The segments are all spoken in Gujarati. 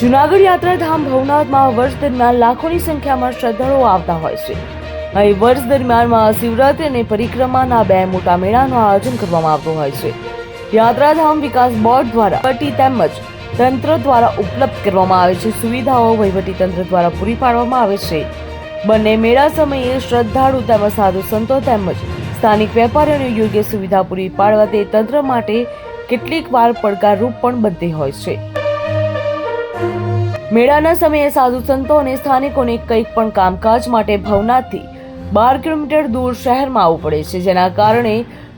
જુનાગઢ યાત્રાધામ ભવનાથમાં વર્ષ દરમિયાન લાખોની સંખ્યામાં શ્રદ્ધાળુઓ આવતા હોય છે. અહીં વર્ષ દરમિયાન મહાશિવરાત્રી અને પરિક્રમાના બે મોટા મેળાનું આયોજન કરવામાં આવતું હોય છે. યાત્રાધામ વિકાસ બોર્ડ દ્વારા પટ્ટી તેમજ તંત્ર દ્વારા ઉપલબ્ધ કરવામાં આવે છે. સુવિધાઓ વહીવટી તંત્ર દ્વારા પૂરી પાડવામાં આવે છે. બંને મેળા સમયે શ્રદ્ધાળુ તેમજ સાધુ સંતો તેમજ સ્થાનિક વેપારીઓને યોગ્ય સુવિધા પૂરી પાડવા તે તંત્ર માટે કેટલીક વાર પડકારરૂપ પણ બનતી હોય છે. મેળાના સમયે સાધુ સંતો અને સ્થાનિકોને કંઈક પણ કામકાજ માટે ભવનાથથી બાર કિલોમીટર દૂર શહેરમાં આવવું પડે છે, જેના કારણે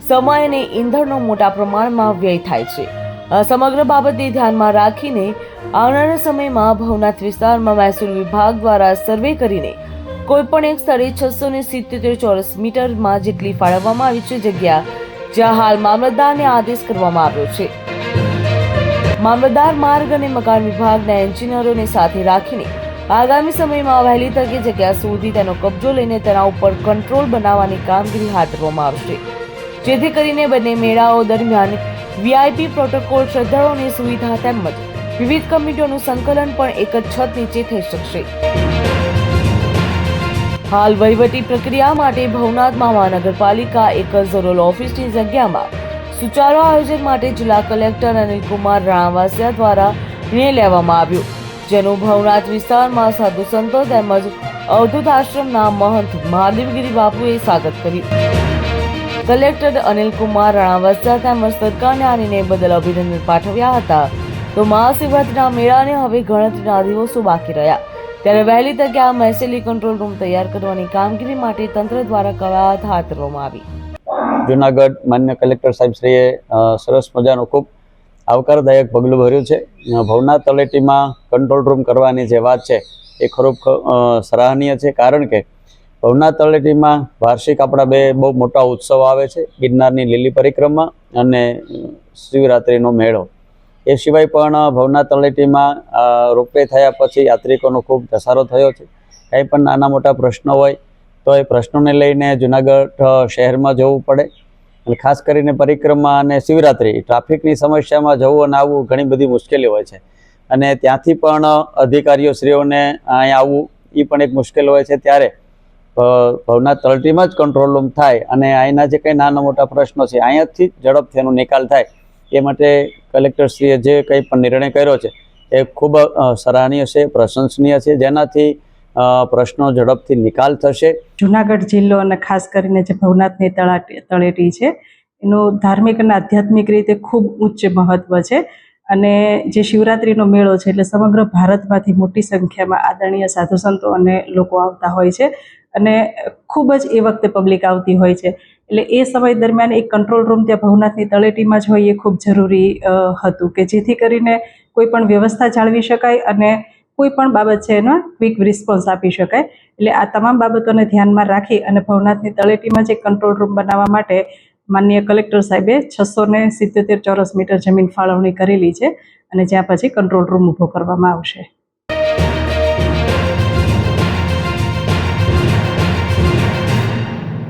સમય અને ઈંધણનો મોટા પ્રમાણમાં વ્યય થાય છે. આ સમગ્ર બાબતને ધ્યાનમાં રાખીને આવનારા સમયમાં ભવનાથ વિસ્તારમાં મહેસૂલ વિભાગ દ્વારા સર્વે કરીને કોઈપણ એક સ્થળે છસો ને સિત્યોતેર ચોરસ મીટરમાં જેટલી ફાળવવામાં આવી છે જગ્યા, જ્યાં હાલ મામલતદારને આદેશ કરવામાં આવ્યો છે. મામલતદાર માર્ગ અને મકાન વિભાગના એન્જિનિયરોને સાથે રાખીને આગામી સમયમાં વહેલી તકે જગ્યા સુધી તેનો કબજો લઈને તેના ઉપર કંટ્રોલ બનાવવાની કામગીરી હાથ ધરવામાં આવશે. જેથી કરીને બંને મેળાઓ દરમિયાન વીઆઈપી પ્રોટોકોલ શ્રદ્ધાળુઓની સુવિધા તેમજ વિવિધ કમિટીઓનું સંકલન પણ એક જ છત નીચે થઈ શકશે. હાલ વહીવટી પ્રક્રિયા માટે ભવનાથ મહાનગરપાલિકા એક ઝોનલ ઓફિસની જગ્યામાં સુચારુ આયોજન માટે જિલ્લા કલેક્ટર અનિલકુમાર રાણાવાસિયા દ્વારા નિર્ણય લેવામાં આવ્યો, જેનું ભવનાથ વિસ્તારમાં સાધુ સંતો તેમજ અવધૂત આશ્રમના મહંત મહાદેવગીરી બાપુએ સ્વાગત કર્યું. કલેક્ટર અનિલકુમાર રાણાવાસિયા તેમજ સરકારને આ નિર્ણય બદલ અભિનંદન પાઠવ્યા હતા. તો મહાશિવરાત્રિના મેળાને હવે ગણતરીના દિવસો બાકી રહ્યા. ત્યારે વહેલી તકે આ મહેસેલી કંટ્રોલ રૂમ તૈયાર કરવાની કામગીરી માટે તંત્ર દ્વારા કવાયત હાથ ધરવામાં આવી. જુનાગઢ માન્ય કલેક્ટર સાહેબશ્રીએ સરસ મજાનું ખૂબ આવકારદાયક પગલું ભર્યું છે. ભવના તળેટીમાં કંટ્રોલ રૂમ કરવાની જે વાત છે એ ખરેખર અ, સરાહનીય છે. કારણ કે ભવનાથ તળેટીમાં વાર્ષિક આપણા બે બહુ મોટા ઉત્સવ આવે છે. ગિરનારની લીલી પરિક્રમા અને શિવરાત્રિનો મેળો. એ સિવાય પણ ભવનાથ તળેટીમાં રોપવે થયા પછી યાત્રિકોનો ખૂબ ધસારો થયો છે. કંઈ પણ નાના મોટા પ્રશ્નો હોય તો એ પ્રશ્નોને લઈને જુનાગઢ શહેરમાં જવું પડે. અને ખાસ કરીને પરિક્રમા અને શિવરાત્રિ, ટ્રાફિકની સમસ્યામાં જવું અને આવવું ઘણી બધી મુશ્કેલી હોય છે. અને ત્યાંથી પણ અધિકારીઓ શ્રીઓને અહીંયા આવવું એ પણ એક મુશ્કેલ હોય છે ત્યારે. ભવનાથ તળટીમાં જ કંટ્રોલ રૂમ થાય અને અહીંના જે કંઈ નાના મોટા પ્રશ્નો છે અહીંયાથી જ ઝડપથી એનો નિકાલ થાય. એ માટે કલેક્ટરશ્રીએ જે કંઈ પણ નિર્ણય કર્યો છે, એ ખૂબ સરાહનીય છે, પ્રશંસનીય છે. જેનાથી પ્રશ્નો ઝડપથી નિકાલ થશે. જુનાગઢ જિલ્લો અને ખાસ કરીને જે ભવનાથની તળાટી છે, એનું ધાર્મિક અને આધ્યાત્મિક રીતે ખૂબ ઉચ્ચ મહત્વ છે. અને જે શિવરાત્રિનો મેળો છે, એટલે સમગ્ર ભારતમાંથી મોટી સંખ્યામાં આદરણીય સાધુ સંતો અને લોકો આવતા હોય છે. અને ખૂબ જ એ વખતે પબ્લિક આવતી હોય છે. એટલે એ સમય દરમિયાન એક કંટ્રોલ રૂમ ત્યાં ભવનાથની તળેટીમાં જ હોય એ ખૂબ જરૂરી હતું કે જેથી કરીને કોઈ પણ વ્યવસ્થા જાળવી શકાય અને કોઈ પણ બાબત છે એનો ક્વિક રિસ્પોન્સ આપી શકાય. એટલે આ તમામ બાબતોને ધ્યાનમાં રાખી અને ભવનાથની તળેટીમાં જે કંટ્રોલ રૂમ બનાવવા માટે માનનીય કલેક્ટર સાહેબે છસો ને સિત્તેર ચોરસ મીટર જમીન ફાળવણી કરેલી છે અને જ્યાં પછી કંટ્રોલ રૂમ ઊભો કરવામાં આવશે.